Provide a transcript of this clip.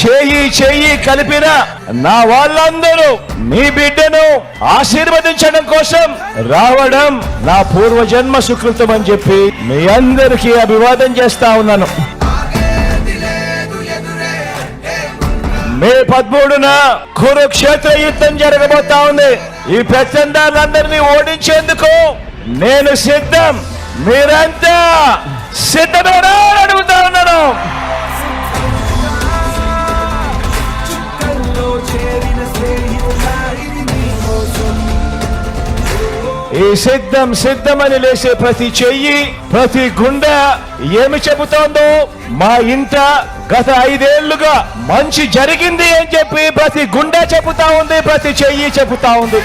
చేయి చేయి కలిపిన నా వాళ్ళందరూ మీ బిడ్డను ఆశీర్వదించడం కోసం రావడం నా పూర్వజన్మ సుకృతం అని చెప్పి మీ అందరికీ అభివాదం చేస్తా ఉన్నాను. మే పదమూడున కురుక్షేత్ర యుద్ధం జరగబోతా ఉంది. ఈ ప్రచండాలందరినీ ఓడించేందుకు నేను సిద్ధం. మీరంతా సిద్ధమేనా అని అడుగుతా ఉన్నాను. ఈ సిద్ధం సిద్ధమని లేసే ప్రతి చెయ్యి ప్రతి గుండె ఏమి చెబుతోందో మా ఇంట గత ఐదేళ్ళుగా మంచి జరిగింది అని చెప్పి ప్రతి గుండె చెబుతా ఉంది ప్రతి చెయ్యి చెబుతా ఉంది.